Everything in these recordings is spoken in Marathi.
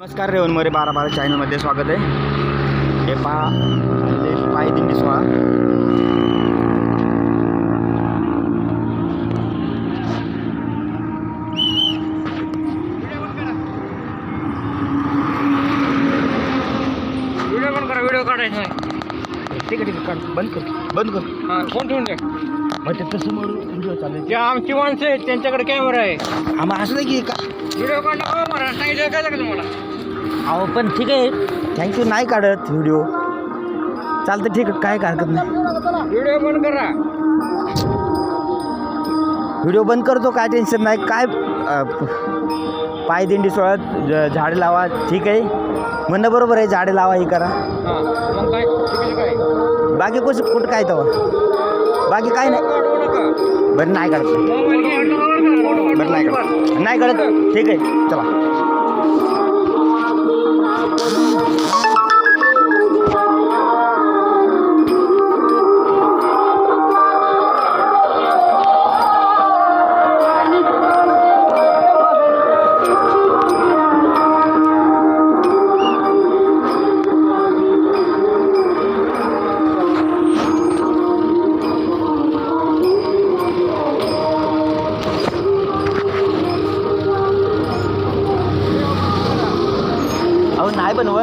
नमस्कार रेवण मोरे बारा बारा चॅनलमध्ये स्वागत आहे. हे पहा पायी दिंडी व्हिडिओ पण करा व्हिडिओ काढायचा ठीक आहे ठीक आहे काढ बंद कर. बंद कर हा फोन ठेवून द्या मग त्याच्यासमोर व्हिडिओ चालेल जे आमची माणसं आहेत त्यांच्याकडे कॅमेरा आहे. आम्हाला असं नाही की का व्हिडिओ काढला मला सांगितलं काय लागलं तुम्हाला? अहो पण ठीक आहे. थँक्यू नाही काढत व्हिडिओ चालतं ठीक आहे काय हरकत नाही. व्हिडिओ पण करा. व्हिडिओ बंद करतो काय टेन्शन नाही. काय अ, प- पायदिंडी सोहळ्यात ज- झाडे लावा ठीक आहे. म्हणणं बरोबर आहे झाडे लावा हे करा. हा मग काय? चुकीचं काय बाकी कसं कुठं काय तेव्हा बाकी काय नाही. बरं नाही काढत बरं नाही काढत नाही काढत ठीक आहे चला.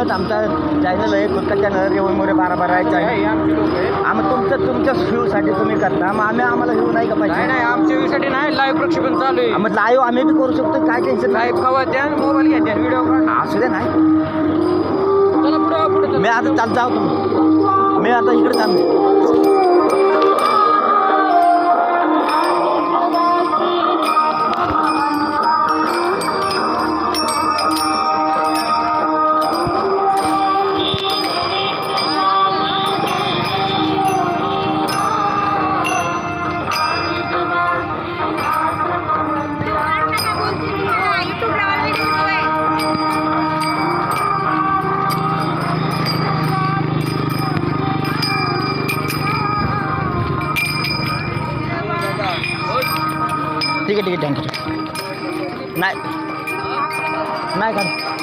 बनवत आमचा चॅनल आहे. कुत्ता चॅनल रेवण मोरे बारा बारा आहे चॅनल आहेत आम्ही तुमचं तुमच्या व्ह्यूसाठी तुम्ही करता. मग आम्ही आम्हाला व्ह्यू नाही का पाहिजे? नाही आमच्या व्ह्यूसाठी नाही. लाईव्ह प्रक्षेपण चालू आहे. आम्ही लाईव्ह आम्ही बी करू शकतो. काय टेन्शन लाईव्ह खावा द्या मोबाईल घ्या द्या. व्हिडिओ असू दे नाही. मी आता चाल जाऊ तुम्ही. मी आता इकडे चाललो 麦肯。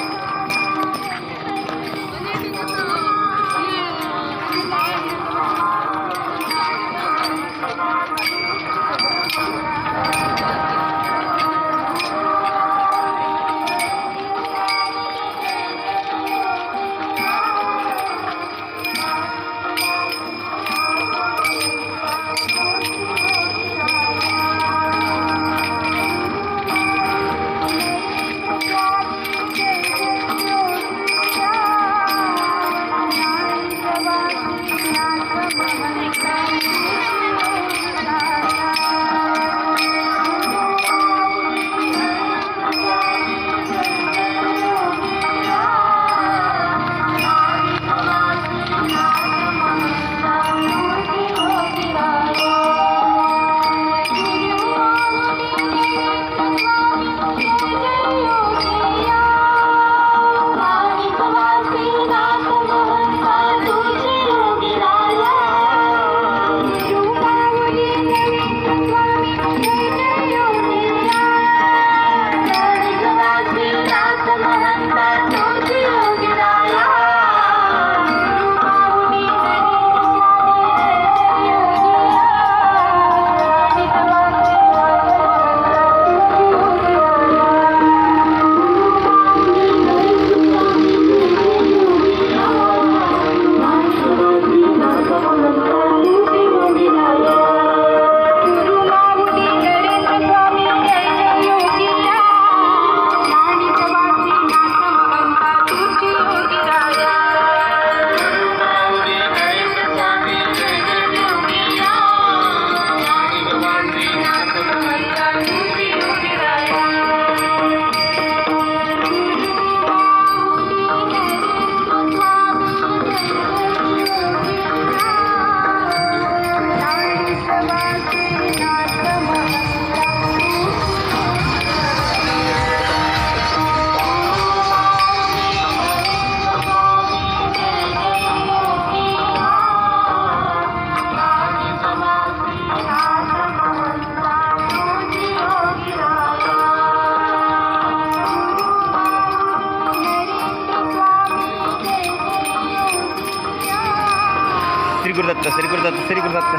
श्री गुरुदत्त श्री गुरुदत्त श्री गुरुदत्त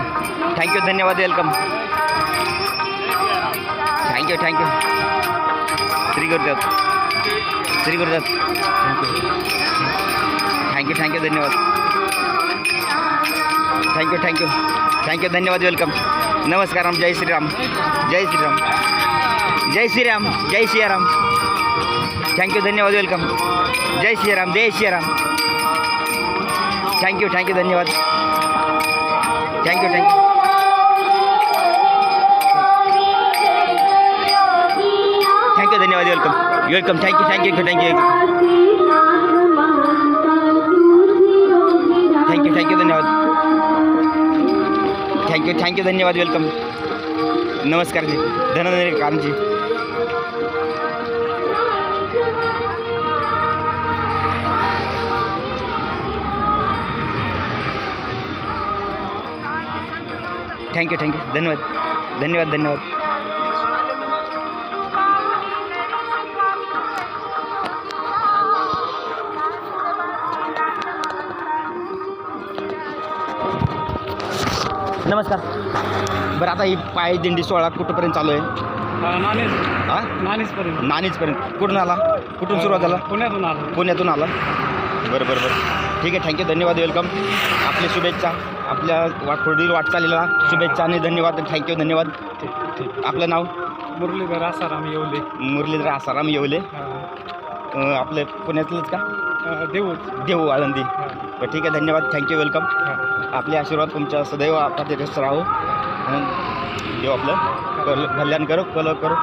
थँक्यू धन्यवाद welcome thank you thank you Shri Gurudatt Shri Gurudatt thank you thank you thank you धन्यवाद thank you thank you thank you धन्यवाद वेलकम नमस्कार राम जय श्रीराम जय श्रीराम जय श्रीराम जय श्रीराम थँक्यू धन्यवाद वेलकम जय श्रीराम जय Shriram thank you thank you धन्यवाद thank you thank you thank you धन्यवाद welcome welcome thank you thank you thank you thank you thank you धन्यवाद. थँक्यू थँक्यू धन्यवाद वेलकम नमस्कार जी. Dhananjay Kamji thank you thank you धन्यवाद. धन्यवाद धन्यवाद. नमस्कार. बरं आता ही पाय दिंडी सोहळा कुठंपर्यंत चालू आहे? नाणेच. हा? नाणेचपर्यंत. कुठून आला? कुठून सुरुवात झाला? पुण्यातून आलो. पुण्यातून आला? बरं बरं बरं. ठीक आहे थँक्यू धन्यवाद वेलकम. आपली शुभेच्छा आपल्या वाट पुढील वाटचालीला शुभेच्छा आणि धन्यवाद थँक्यू धन्यवाद. आपलं नाव? मुरलीधर आसाराम येवले. मुरलीधर आसाराम येवले. आपलं पुण्यातलंच का? देऊ देऊ आळंदी. बरं ठीक आहे धन्यवाद थँक्यू वेलकम. आपले आशीर्वाद तुमच्या सदैव पाठीरस्त राहो. देव आपलं कल कल्याण करो कल करो.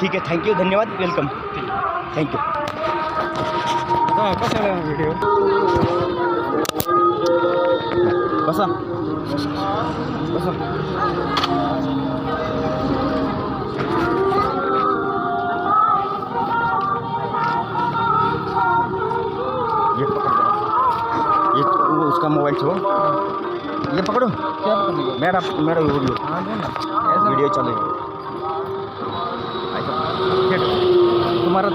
ठीक आहे थँक्यू धन्यवाद वेलकम. थँक्यू. कसा व्हिडिओ बसा. बसा. ये ये वो उसका मोबाइल छो ये पकड़ो. मेरा मेरा वीडियो वीडियो चालू तुम्हारा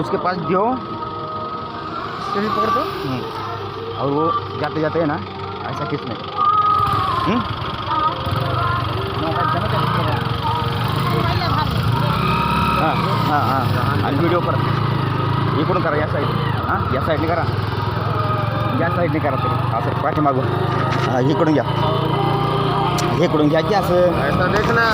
उसके पास जो तुम्ही पकडतो? हम्म। और वो जाते जाते है ना. ऐसा किसने हम्म? हां हां हां. आणि व्हिडिओ करा. इकडून करा या साईड हां या साईडने करा. या साईडने करा तरी असं पाठीमागून. हां इकडून घ्या. इकडून घ्या की असं. ऐसा देख ना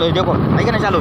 चालू है देखो है कि ना चालू